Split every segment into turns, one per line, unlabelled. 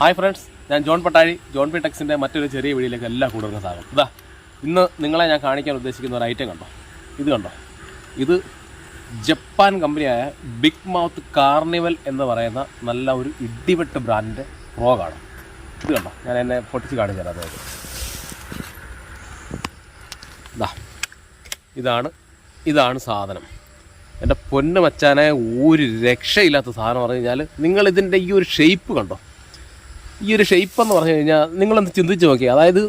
Hi friends ഞാൻ John Pattazhi John P ടെക്സിന്റെ മറ്റൊരു ചെറിയ വീഡിയോയിലേക്ക് എല്ലാ കൂടുതലും സ്വാഗതം. ഇതാ ഇന്ന് നിങ്ങളെ ഞാൻ കാണിക്കാൻ ഉദ്ദേശിക്കുന്ന ഒരു ഐറ്റം കണ്ടോ? ഇത് കണ്ടോ? ഇത് ജപ്പാൻ കമ്പനിയായ ബിഗ് മൗത്ത് കാർണിവൽ എന്ന് പറയുന്ന നല്ല ഒരു ഇടിവെട്ട് ബ്രാൻഡിന്റെ ഫ്രോഗാണ് ഇത് കണ്ടോ? ഞാൻ എന്നെ പൊട്ടിച്ച് കാണിച്ചു തരാം അതായത്. ഇതാ ഇതാണ് ഇതാണ് സാധനം. എന്റെ പൊന്ന് മച്ചാനെ ഒരു രക്ഷയില്ലാത്ത സാധനം പറഞ്ഞു കഴിഞ്ഞാൽ നിങ്ങളിതിന്റെ ഈ ഒരു ഷേപ്പ് കണ്ടോ? ഈ ഒരു ഷേപ്പ് എന്ന് പറഞ്ഞു കഴിഞ്ഞാൽ നിങ്ങളൊന്ന് ചിന്തിച്ച് നോക്കി അതായത്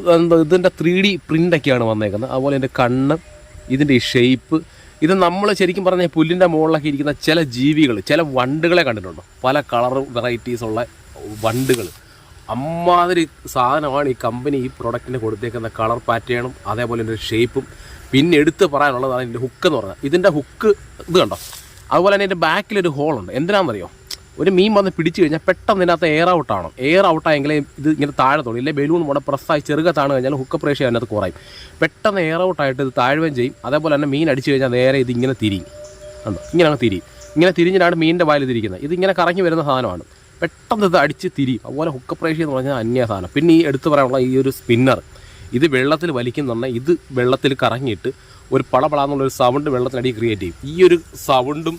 ഇതിന്റെ ത്രീ ഡി പ്രിന്റൊക്കെയാണ് വന്നേക്കുന്നത്. അതുപോലെ എന്റെ കണ്ണ് ഇതിന്റെ ഈ ഷേപ്പ് ഇത് നമ്മൾ ശരിക്കും പറഞ്ഞാൽ പുല്ലിന്റെ മുകളിലൊക്കെ ഇരിക്കുന്ന ചില ജീവികൾ ചില വണ്ടുകളെ കണ്ടിട്ടുണ്ടോ? പല കളർ വെറൈറ്റീസ് ഉള്ള വണ്ടുകൾ. അമ്മാതിരി സാധനമാണ് ഈ കമ്പനി ഈ പ്രൊഡക്റ്റിന് കൊടുത്തേക്കുന്ന കളർ പാറ്റേണും അതേപോലെ എന്റെ ഷേപ്പും പിന്നെ എടുത്ത് പറയാനുള്ളതാണ് ഇതിന്റെ ഹുക്ക് എന്ന് പറഞ്ഞാൽ ഇതിന്റെ ഹുക്ക് ഇത് കണ്ടോ? അതുപോലെ തന്നെ ഇതിന്റെ ബാക്കിലൊരു ഹോളുണ്ട് എന്തിനാണെന്നറിയോ? ഒരു മീൻ വന്ന് പിടിച്ചു കഴിഞ്ഞാൽ പെട്ടെന്ന് ഇതിനകത്ത് എയർ ഔട്ട് ആണോ എയർ ഔട്ട് ആയെങ്കിലേ ഇത് ഇങ്ങനെ താഴെ തോന്നും ഇല്ലെങ്കിൽ ബലൂൺ മുട പ്രസ്സായി ചെറുക താണു കഴിഞ്ഞാൽ ഹുക്ക് പ്രേഷ്യ അതിനകത്ത് കുറയും. പെട്ടെന്ന് എയർ ഔട്ട് ആയിട്ട് ഇത് താഴുകയും ചെയ്യും. അതേപോലെ തന്നെ മീൻ അടിച്ചു കഴിഞ്ഞാൽ നേരെ ഇത് ഇങ്ങനെ തിരിയും. കണ്ടോ? ഇങ്ങനെയാണ് തിരി തിരിയും. ഇങ്ങനെ തിരിഞ്ഞിട്ടാണ് മീനിന്റെ വായിൽ തിരിക്കുന്നത് ഇത് ഇങ്ങനെ കറങ്ങി വരുന്ന സാധനമാണ്. പെട്ടെന്ന് ഇത് അടിച്ച് തിരിയും. അതുപോലെ ഹുക്ക് പ്രേഷ്യ എന്ന് പറഞ്ഞാൽ അന്യ സാധനം. പിന്നെ ഈ എടുത്തു പറയാനുള്ള ഈ ഒരു സ്പിന്നർ ഇത് വെള്ളത്തിൽ വലിക്കുന്നുണ്ടെങ്കിൽ ഇത് വെള്ളത്തിൽ കറങ്ങിയിട്ട് ഒരു പളപളാന്നുള്ളൊരു സൗണ്ട് വെള്ളത്തിനടി ക്രിയേറ്റ് ചെയ്യും. ഈ ഒരു സൗണ്ടും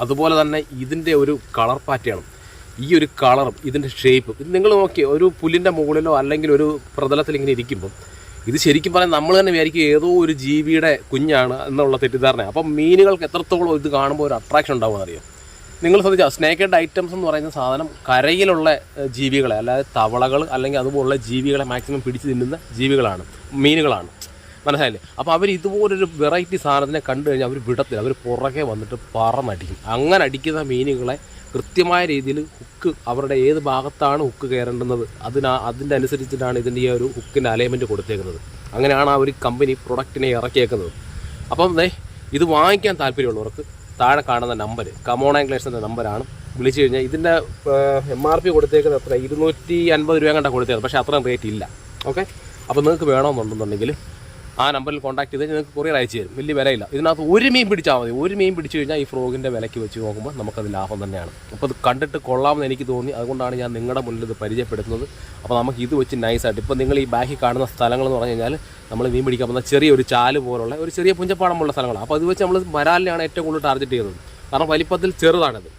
അതുപോലെ തന്നെ ഇതിന്റെ ഒരു കളർ പാറ്റേണും ഈ ഒരു കളറും ഇതിന്റെ ഷേപ്പും ഇത് നിങ്ങൾ നോക്കി ഒരു പുല്ലിന്റെ മുകളിലോ അല്ലെങ്കിൽ ഒരു പ്രതലത്തിൽ ഇങ്ങനെ ഇരിക്കുമ്പം ഇത് ശരിക്കും പറയാൻ നമ്മൾ തന്നെ വിചാരിക്കും ഏതോ ഒരു ജീവിയുടെ കുഞ്ഞാണ് എന്നുള്ള തെറ്റിദ്ധാരണ അപ്പം മീനുകൾക്ക് എത്രത്തോളം ഇത് കാണുമ്പോൾ ഒരു അട്രാക്ഷൻ ഉണ്ടാവുമെന്ന് അറിയാം നിങ്ങൾ ശ്രദ്ധിച്ചാൽ സ്നേക്കഡ് ഐറ്റംസ് എന്ന് പറയുന്ന സാധനം കരയിലുള്ള ജീവികളെ അല്ലാതെ തവളകൾ അല്ലെങ്കിൽ അതുപോലുള്ള ജീവികളെ മാക്സിമം പിടിച്ച് തിന്നുന്ന ജീവികളാണ് മീനുകളാണ്. മനസ്സിലായില്ലേ? അപ്പോൾ അവർ ഇതുപോലൊരു വെറൈറ്റി സാധനത്തിനെ കണ്ടു കഴിഞ്ഞാൽ അവർ വിടത്തില്ല. അവർ പുറകെ വന്നിട്ട് പറന്നടിക്കും. അങ്ങനെ അടിക്കുന്ന മീനുകളെ കൃത്യമായ രീതിയിൽ ഹുക്ക് അവരുടെ ഏത് ഭാഗത്താണ് ഹുക്ക് കയറേണ്ടുന്നത് അതിനാ അതിന്റെ അനുസരിച്ചിട്ടാണ് ഇതിന്റെ ഈ ഒരു ഹുക്കിന്റെ അലൈൻമെന്റ് കൊടുത്തേക്കുന്നത്. അങ്ങനെയാണ് ആ ഒരു കമ്പനി പ്രൊഡക്റ്റിനെ ഇറക്കിയേക്കുന്നത്. അപ്പം ദേ ഇത് വാങ്ങിക്കാൻ താല്പര്യമുള്ളവർക്ക് താഴെ കാണുന്ന നമ്പർ കമോൺ ആംഗ്ലേഴ്സിന്റെ നമ്പറാണ് വിളിച്ചു കഴിഞ്ഞാൽ ഇതിന്റെ എം ആർ പി കൊടുത്തേക്കുന്നത് അത്ര ഇരുന്നൂറ്റി അൻപത് രൂപ കണ്ടാണ് കൊടുത്തേക്കുന്നത്. പക്ഷേ അത്രയും റേറ്റ് ഇല്ല. ഓക്കെ അപ്പോൾ നിങ്ങൾക്ക് വേണമെന്നുണ്ടെന്നുണ്ടെങ്കിൽ ആ നമ്പറിൽ കോൺടാക്ട് ചെയ്ത് നിങ്ങൾക്ക് കൊറിയർ അയച്ചു തരും. വലിയ വിലയില്ല. ഇതിനകത്ത് ഒരു മീൻ പിടിച്ചാൽ മതി. ഒരു മീൻ പിടിച്ചു കഴിഞ്ഞാൽ ഈ ഫ്രോഗിന്റെ വിലയ്ക്ക് വെച്ച് നോക്കുമ്പോൾ നമുക്കത് ലാഭം തന്നെയാണ്. അപ്പോൾ ഇത് കണ്ടിട്ട് കൊള്ളാമെന്ന് എനിക്ക് തോന്നി. അതുകൊണ്ടാണ് ഞാൻ നിങ്ങളുടെ മുന്നിൽ ഇത് പരിചയപ്പെടുത്തുന്നത്. അപ്പോൾ നമുക്ക് ഇത് വെച്ച് നൈസായിട്ട് ഇപ്പോൾ നിങ്ങൾ ഈ ബാക്കി കാണുന്ന സ്ഥലങ്ങളെന്ന് പറഞ്ഞു കഴിഞ്ഞാൽ നമ്മൾ മീൻ പിടിക്കാൻ പോകുന്ന ചെറിയൊരു ചാൽ പോലുള്ള ഒരു ചെറിയ പുഞ്ചപ്പാടമുള്ള സ്ഥലങ്ങളാണ് അപ്പോൾ അത് വെച്ച് നമ്മൾ വരാലിനെയാണ് ഏറ്റവും കൂടുതൽ ടാർഗറ്റ് ചെയ്യുന്നത്. കാരണം വലിപ്പത്തിൽ ചെറുതാണിത്.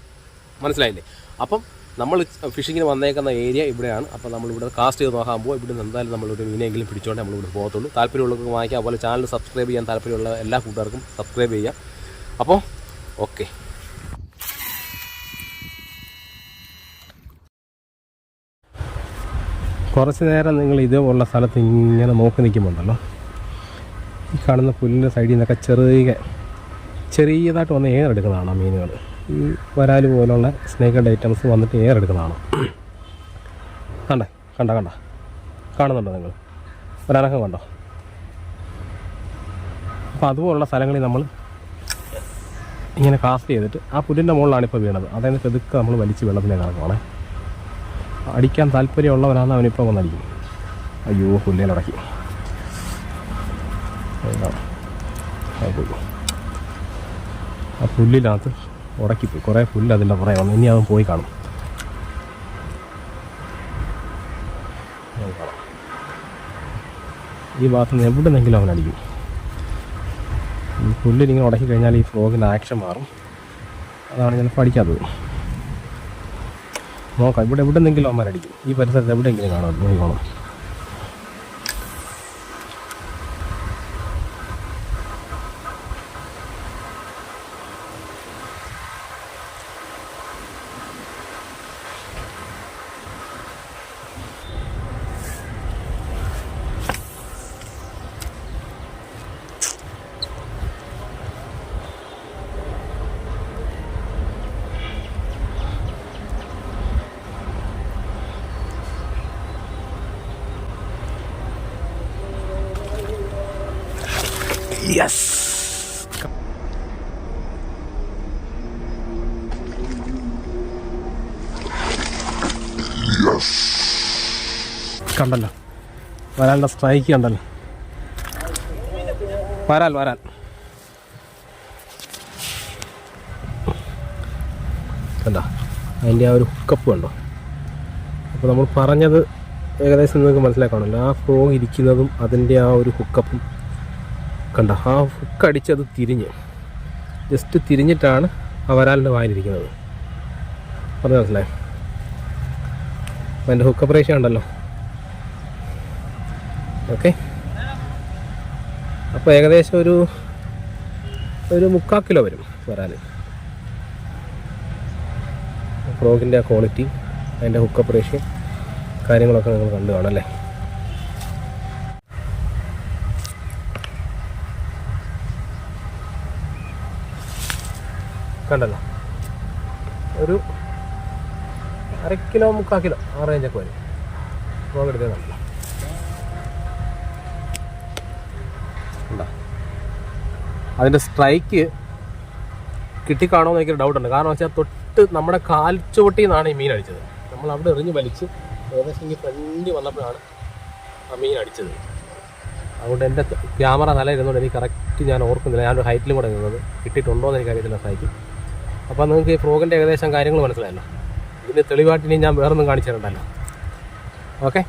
മനസ്സിലായില്ലേ? അപ്പം നമ്മൾ ഫിഷിങ്ങിന് വന്നേക്കുന്ന ഏരിയ ഇവിടെയാണ്. അപ്പോൾ നമ്മളിവിടെ കാസ്റ്റ് ചെയ്ത് നോക്കാൻ പോകും ഇവിടെ നിന്ന് എന്തായാലും നമ്മളൊരു മീനെങ്കിലും പിടിച്ചോണ്ട് നമ്മളിവിടെ പോകത്തുള്ളൂ. താല്പര്യമുള്ളവർക്ക് വാങ്ങിക്കാം. അതുപോലെ ചാനൽ സബ്സ്ക്രൈബ് ചെയ്യാൻ താല്പര്യമുള്ള എല്ലാ കൂട്ടുകാർക്കും സബ്സ്ക്രൈബ് ചെയ്യാം. അപ്പോൾ ഓക്കെ കുറച്ച് നേരം നിങ്ങൾ ഇതേപോലുള്ള സ്ഥലത്ത് ഇങ്ങനെ നോക്കി നിൽക്കുമ്പോണ്ടല്ലോ. ഈ കാണുന്ന പുല്ലിന്റെ സൈഡിൽ നിന്നൊക്കെ ചെറിയ ചെറിയതായിട്ട് വന്ന് ആ മീനുകൾ. ഈ വരാൽ പോലുള്ള സ്നേക്കഡ് ഐറ്റംസ് വന്നിട്ട് എയർ എടുക്കുന്നതാണ് കണ്ടേ? കണ്ട കണ്ട? കാണുന്നുണ്ടോ നിങ്ങൾ? ഒരനക്കം കണ്ടോ? അപ്പോൾ അതുപോലുള്ള സ്ഥലങ്ങളിൽ നമ്മൾ ഇങ്ങനെ കാസ്റ്റ് ചെയ്തിട്ട് ആ പുല്ലിന്റെ മുകളിലാണ് ഇപ്പോൾ വീണത്. അതായത് പെതുക്കെ നമ്മൾ വലിച്ച് വെള്ളത്തിലേക്ക് ഇറക്കുവാണേ അടിക്കാൻ താല്പര്യമുള്ളവരാണ് അവനിപ്പോൾ വന്നടിക്കും അയ്യോ പുല്ലേലടക്കി ആ പുല്ലിനകത്ത് ഉടക്കിപ്പോയി. കുറേ പുല്ല് അതിന്റെ പുറകെ വന്നു. ഇനി അവൻ പോയി കാണും. ഈ ഭാഗത്ത് നിന്ന് എവിടെ നിന്നെങ്കിലും അവൻ അടിക്കും. ഈ പുല്ലിനിങ്ങനെ ഉടക്കി കഴിഞ്ഞാൽ ഈ ഫ്രോഗിന്റെ ആക്ഷൻ മാറും. അതാണ് ഞാൻ അടിക്കാത്തത് നോക്കാം. ഇവിടെ എവിടെ നിന്നെങ്കിലും അവന്മാരടിക്കും. ഈ പരിസരത്ത് എവിടെയെങ്കിലും കാണാം. നോക്കി യെസ് കണ്ടല്ലോ. വരാനുള്ള സ്ട്രൈക്ക് കണ്ടല്ലോ. വരാൽ വരാൽ. കണ്ടോ? അതിന്റെ ആ ഒരു ഹുക്കപ്പ് കണ്ടോ? അപ്പോൾ
അപ്പോൾ നമ്മൾ പറഞ്ഞത് ഏകദേശം നിങ്ങൾക്ക് മനസ്സിലാക്കണമല്ലോ ആ ഫ്രോഗ് ഇരിക്കുന്നതും അതിന്റെ ആ ഒരു ഹുക്കപ്പും കണ്ട? ആ ഹുക്ക് അടിച്ചത് തിരിഞ്ഞ്. ജസ്റ്റ് തിരിഞ്ഞിട്ടാണ് ആ വരാലിന്റെ വായിലിരിക്കുന്നത്. പറഞ്ഞു മനസ്സിലായി? അപ്പം എന്റെ ഹുക്ക് പ്രേക്ഷ ഉണ്ടല്ലോ. ഓക്കെ അപ്പോൾ ഏകദേശം ഒരു ഒരു മുക്കാൽ കിലോ വരും വരാൽ ഫ്രോഗിന്റെ ക്വാളിറ്റി അതിന്റെ ഹുക്കപ്പ് കാര്യങ്ങളൊക്കെ നിങ്ങൾ കണ്ടു കാണല്ലേ കണ്ടല്ലോ. ഒരു അര കിലോ മുക്കാൽ കിലോ ആ റേഞ്ചൊക്കെ വരും. കണ്ടല്ലോ കണ്ടോ? അതിന്റെ സ്ട്രൈക്ക് കിട്ടിക്കാണോ എന്ന് എനിക്കൊരു ഡൗട്ടുണ്ട് കാരണം വെച്ചാൽ തൊട്ട് നമ്മുടെ കാൽച്ചുവട്ടിൽ നിന്നാണ് ഈ മീൻ അടിച്ചത്. നമ്മൾ അവിടെ എറിഞ്ഞ് വലിച്ച് ഏകദേശം ഈ ഫ്രണ്ട് വന്നപ്പോഴാണ് ആ മീൻ അടിച്ചത്. അതുകൊണ്ട് എന്റെ ക്യാമറ നല്ല ഇരുന്നുകൊണ്ട് എനിക്ക് കറക്റ്റ് ഞാൻ ഓർക്കുന്നില്ല. ഞാനൊരു ഹൈറ്റിലും കൂടെ നിന്നത് കിട്ടിയിട്ടുണ്ടോ എന്ന് എനിക്കറിയത്തില്ല സ്ട്രൈക്ക് അപ്പോൾ നിങ്ങൾക്ക് ഈ ഫ്രോഗിന്റെ ഏകദേശം കാര്യങ്ങൾ മനസ്സിലായല്ലോ. ഇതിന് തെളിവായിട്ട് ഇനി ഞാൻ വേറൊന്നും കാണിച്ചു തരണ്ടല്ലോ. ഓക്കെ